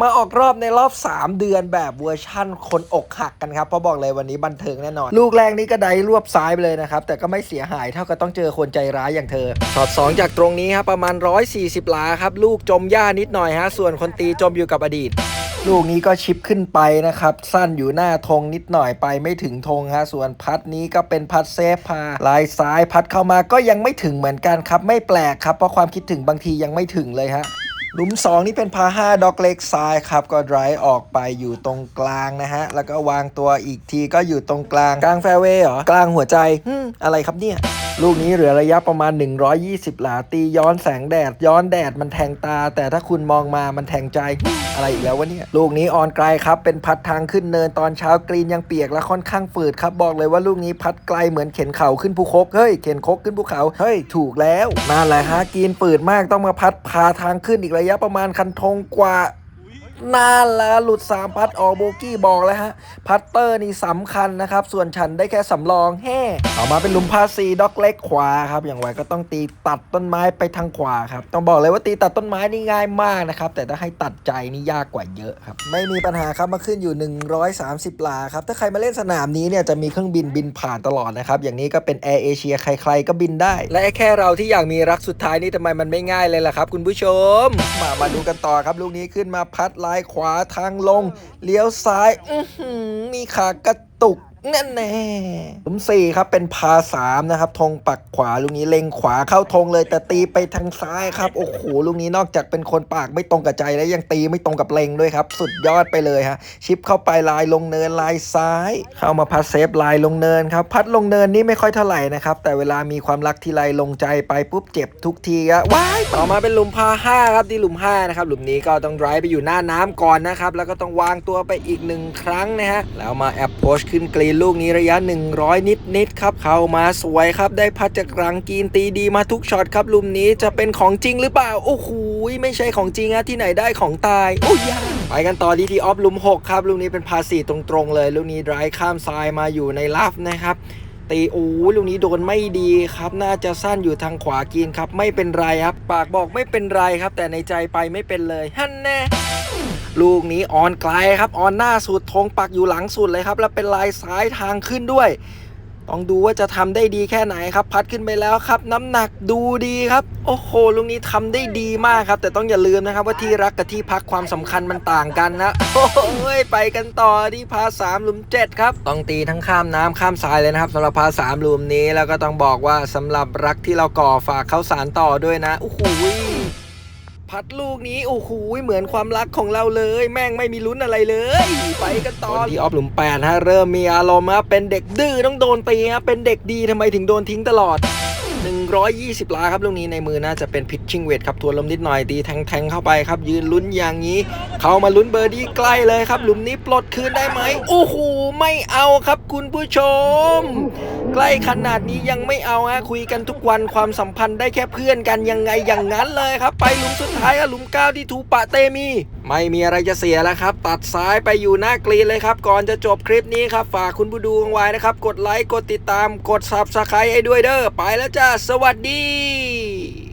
มาออกรอบในรอบ 3 เดือนแบบเวอร์ชั่นคนอกหักกันครับ เพราะบอกเลยวันนี้บันเทิงแน่นอน ลูกแรกนี่ก็ได้รวบซ้ายไปเลยนะครับ แต่ก็ไม่เสียหายเท่ากับต้องเจอคนใจร้ายอย่างเธอช็อต2จากตรงนี้ครับประมาณ 140หลาครับ ลูกจมหญ้านิดหน่อยฮะ ส่วนคนตีจมอยู่กับอดีต ลูกนี้ก็ชิปขึ้นไปนะครับ สั้นอยู่หน้าธงนิดหน่อยไปไม่ถึงธงฮะส่วนพัดนี้ก็เป็นพัดเซฟพาลายซ้ายพัดเข้ามาก็ยังไม่ถึงเหมือนกันครับไม่แปลกครับเพราะความคิดถึงบางทียังไม่ถึงเลยฮะ หลุม 2 นี่เป็นพา5ด็อกเล็กซ้ายครับ ก็ไดรฟ์ออกไปอยู่ตรงกลางนะฮะ แล้วก็วางตัวอีกทีก็อยู่ตรงกลางกลางแฟร์เวย์เหรอกลางหัวใจฮึมอะไรครับเนี่ย ลูกนี้เหลือระยะประมาณ 120 หลาตีย้อนแสงแดด ย้อนแดดมันแทงตา แต่ถ้าคุณมองมามันแทงใจอะไรอีกแล้ววะเนี่ย ลูกนี้ออนไกลครับ เป็นพัดทางขึ้นเนินตอนเช้ากรีนยังเปียกและค่อนข้างฝืดครับ บอกเลยว่าลูกนี้พัดไกลเหมือนเข็นเข่าขึ้นภูคกเฮ้ยเข็นคกขึ้นภูเขาเฮ้ยถูกแล้วนั่นแหละฮะกรีนฝืดมากต้องมาพัดพาทางขึ้นอีกระยะประมาณคันธงกว่า นั่นแหละหลุดสามพัดออกโบกี้บอกแล้วฮะ พัตเตอร์นี่สำคัญนะครับ ส่วนฉันได้แค่สำรองแฮ่ออกมาเป็นหลุมพาสีด็อกเล็กขวาครับ อย่างไรก็ต้องตีตัดต้นไม้ไปทางขวาครับ ต้องบอกเลยว่าตีตัดต้นไม้นี่ง่ายมากนะครับ แต่ถ้าให้ตัดใจนี่ยากกว่าเยอะครับ ไม่มีปัญหาครับมาขึ้นอยู่ 130 ลาครับ ถ้าใครมาเล่นสนามนี้เนี่ยจะมีเครื่องบินบินผ่านตลอดนะครับ อย่างนี้ก็เป็นแอร์เอเชียใคร ๆ ก็บินได้ และแค่เราที่อยากมีรักสุดท้ายนี่ทำไมมันไม่ง่ายเลยล่ะครับ คุณผู้ชม มามาดูกันต่อครับลูกนี้ขึ้นมาพัดลายขวาทางลง เลี้ยวซ้าย อืมีขากระตุก แน่แน่หลุมสี่ครับเป็นพาสามนะครับธงปักขวาลูกนี้เล็งขวาเข้าธงเลยแต่ตีไปทางซ้ายครับโอ้โหลูกนี้นอกจากเป็นคนปากไม่ตรงกับใจแล้วยังตีไม่ตรงกับเล็งด้วยครับ สุดยอดไปเลยฮะชิปเข้าไปลายลงเนินลายซ้าย เข้ามาพัดเซฟลายลงเนินครับพัดลงเนินนี่ไม่ค่อยเท่าไหร่นะครับแต่เวลามีความรักทีไรลงใจไปปุ๊บเจ็บทุกทีอะว้ายต่อมาเป็นหลุมพาห้าครับที่หลุมห้านะครับหลุมนี้ก็ต้องไดรฟ์ไปอยู่หน้าน้ำก่อนนะครับแล้วก็ต้องวางตัวไปอีกหนึ่งครั้งนะฮะแล้วมาแอปโพชขึ้นกรีนลูกนี้ระยะ 100 นิดนิดๆครับ เข้ามาสวยครับ ได้พัดจากกลางกรีนตีดีมาทุกช็อตครับหลุมนี้จะเป็นของจริงหรือเปล่า โอ้โหไม่ใช่ของจริงอะที่ไหนได้ของตาย โอ้ยยังไปกันต่อที่ที่ออฟหลุม 6 ครับ ลูกนี้เป็นพาสีตรงๆเลย ลูกนี้ไดรฟ์ข้ามทรายมาอยู่ในลัฟนะครับตีโอ้ยลูกนี้โดนไม่ดีครับ น่าจะสั้นอยู่ทางขวากินครับ ไม่เป็นไรครับ ปากบอกไม่เป็นไรครับ แต่ในใจไปไม่เป็นเลยฮันแน่ ลูกนี้ออนไกลครับออนหน้าสุดธงปักอยู่หลังสุดเลยครับ แล้วเป็นลายซ้ายทางขึ้นด้วย ต้องดูว่าจะทำได้ดีแค่ไหนครับ พัดขึ้นไปแล้วครับ น้ำหนักดูดีครับ โอ้โหลูกนี้ทำได้ดีมากครับ แต่ต้องอย่าลืมนะครับว่าที่รักกับที่พักความสำคัญมันต่างกันนะโอ้โหไปกันต่อที่พาสามลุมเจ็ดครับต้องตีทั้งข้ามน้ำข้ามทรายเลยนะครับสำหรับพาสามลุมนี้แล้วก็ต้องบอกว่าสำหรับรักที่เราก่อฝากเขาสารต่อด้วยนะโอ้โห พัดลูกนี้โอ้โหเหมือนความรักของเราเลย แม่งไม่มีลุ้นอะไรเลย ไปกันต่อที่ออฟหลุมแปดฮะเริ่มมีอารมณ์ครับเป็นเด็กดื้อต้องโดนตีครับเป็นเด็กดีทำไมถึงโดนทิ้งตลอด 120ล้าครับลูกนี้ในมือน่าจะเป็นพิชชิ่งเวทครับทวนลมนิดหน่อยตีแทงๆเข้าไปครับ ยืนลุ้นอย่างนี้ เข้ามาลุ้นเบอร์ดี้ใกล้เลยครับ หลุมนี้ปลดคืนได้ไหมโอ้โหไม่เอาครับคุณผู้ชม ใกล้ขนาดนี้ยังไม่เอาฮะคุยกันทุกวันความสัมพันธ์ได้แค่เพื่อนกันยังไงอย่างนั้นเลยครับ ไปหลุมสุดท้ายครับหลุมเก้าที่ทูปะเตมี ไม่มีอะไรจะเสียแล้วครับ ตัดซ้ายไปอยู่หน้ากรีนเลยครับ ก่อนจะจบคลิปนี้ครับฝากคุณผู้ดูไว้นะครับ กดไลค์กดติดตามกดซับสไครต์ให้ด้วยเด้อไปแล้วจ้าสวัสดี